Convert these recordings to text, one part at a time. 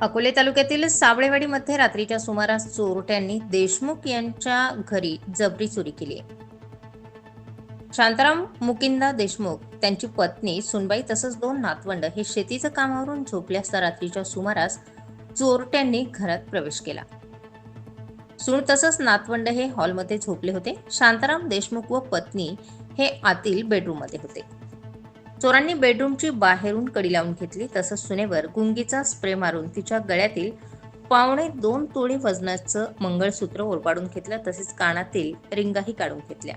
अकोले तालुक्यातील सावळेवाडीमध्ये रात्रीच्या सुमारास चोरट्यांनी देशमुख यांच्या घरी जबरी चोरी केली आहे. शांताराम मुकिंदा देशमुख त्यांची पत्नी सुनबाई तसंच दोन नातवंड हे शेतीचं कामावरून झोपले असता रात्रीच्या सुमारास चोरट्यांनी घरात प्रवेश केला. सून तसंच नातवंड हे हॉलमध्ये झोपले होते. शांताराम देशमुख व पत्नी हे आतील बेडरूममध्ये होते. चोरांनी बेडरूमची बाहेरून कडी लावून घेतली तसंच सुनेवर गुंगीचा स्प्रे मारून तिच्या गळ्यातील पावणे दोन तोळे वजनाचं मंगळसूत्र ओरबाडून घेतलं तसेच कानातील रिंगाही काढून घेतल्या.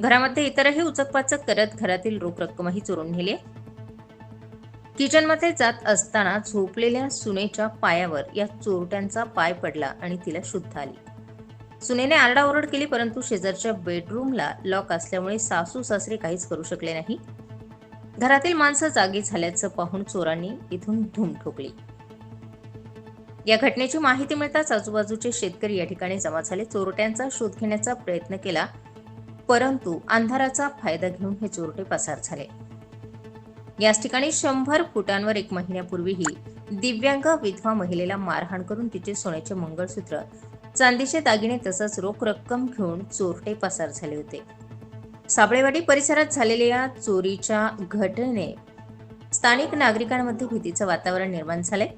घरामध्ये इतरही उचकपाचक करत घरातील रोख रक्कमही चोरून नेली. किचनमध्ये जात असताना झोपलेल्या सुनेच्या पायावर या चोरट्यांचा पाय पडला आणि तिला शुद्ध आली. सुनेने आरडाओरड केली परंतु शेजारच्या बेडरूमला लॉक असल्यामुळे सासू सासरे काहीच करू शकले नाही. घरातील माणसं जागी झाल्याचं पाहून चोरांनी इथून धूम ठोकली. या घटनेची माहिती मिळताच आजूबाजूचे शेतकरी या ठिकाणी जमा झाले. चोरट्यांचा शोध घेण्याचा प्रयत्न केला परंतु अंधाराचा फायदा घेऊन हे चोरटे पसार झाले. याच ठिकाणी शंभर फुटांवर एक महिन्यापूर्वीही दिव्यांग विधवा महिलेला मारहाण करून तिचे सोन्याचे मंगळसूत्र चांदीचे दागिने तसंच रोख रक्कम घेऊन चोरटे पसार झाले होते. साबळेवाडी परिसरात झालेल्या चोरीच्या घटनेने स्थानिक नागरिकांमध्ये भीतीचं वातावरण निर्माण झालंय.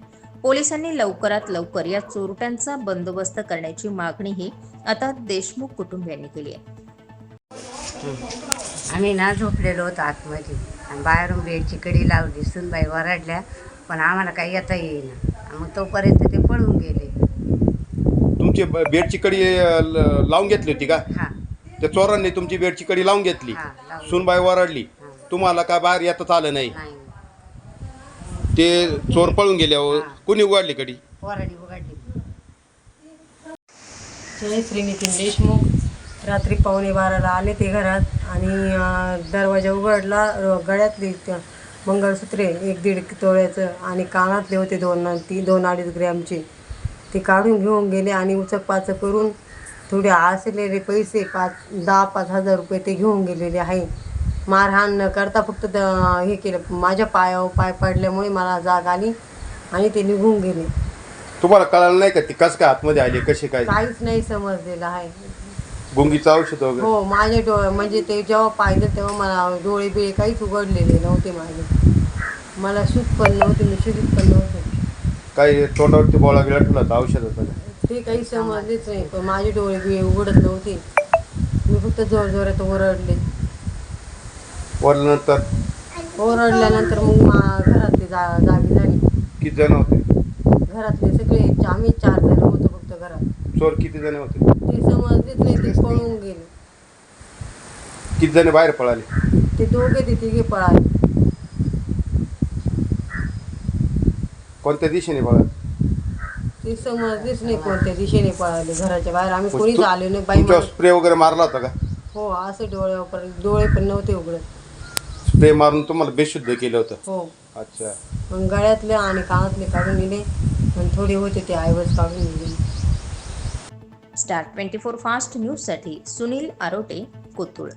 पोलिसांनी लवकरात लवकर या चोरट्यांचा बंदोबस्त करण्याची मागणीही आता देशमुख कुटुंबियांनी केली आहे. आम्ही ना झोपलेलो होतो आतमध्ये. आणि बाहेरून बेडची कडी लावली. सुनबाई वरडल्या पण आम्हाला काही येता येईना. मग तोपर्यंत ते पळून गेले. तुमची बेडची कडी लावून घेतली होती का? हा. त्या चोरांनी तुमची बेडची कडी लावून घेतली. हा. सुनबाई वरडली हा. तुम्हाला काय बाहेर येताच आलं नाही. नाही. ते चोर पळून गेल्यावर हा. कुणी उघडली कडी? वरडी उघडली. जयश्री नितीन देशमुख. रात्री पावणे बाराला आले ते घरात आणि अं, दरवाजा उघडला. अं, गळ्यातली त- मंगळसूत्रे एक दीड तोळ्याचं आणि कानातले होते दोन ती दोन अडीच ग्रॅमचे. ते काढून घेऊन गेले आणि उचक पाचक करून थोडे असलेले पैसे पाच दहा पाच हजार रुपये ते घेऊन गेलेले आहे. मारहाण न करता फक्त हे केलं. माझ्या पायावर पाय पडल्यामुळे मला जाग आली आणि ते निघून गेले. तुम्हाला कळालं नाही का ती कस काय आतमध्ये आली कशी काय? काहीच नाही समजलेलं आहे. गुंगीचं औषध वगैरे? हो माझे डोळे म्हणजे ते जेव्हा पाहिलं तेव्हा मला डोळे बिळे काहीच उघडलेले नव्हते माझे. मला सूत पण नव्हते मी शुद्धीत पण नव्हते. काही तोंडावरती बोळा गेला ठेवला होता औषध होतं. का? ते काही समजलेच नाही. पण माझे डोळे बिळे उघडत नव्हते. मी फक्त जोर जोरात ओरडले. वरल्यानंतर ओरडल्यानंतर मग मा घरातले जा जागी झाली. किती जण होते? घरातले सगळे आम्ही चार जण होतो फक्त घरात. चोर किती जण होते? ते समजलेच नाही ते पळून गेले. किती जण बाहेर पळाले? ते दोघे ते तिघे पळाले. कोणत्या दिशेने पळाले? ते समजलेच नाही कोणत्या दिशेने पळाले घराच्या बाहेर. आम्ही कोणीच आलो नाही. बाई तुमच्यावर माणूस- स्प्रे वगैरे मारला होता का? हो असं डोळ्यावर डोळे पण नव्हते उघडत. स्प्रे मारून तुम्हाला बेशुद्ध केलं होतं? हो. अच्छा. मग गळ्यातले आणि कानातले काढून दिले आणि थोडे होते ते आयवज काढून दिले स्टार ट्वेंटी फोर फास्ट न्यूजसाठी सुनील आरोटे कोथरूड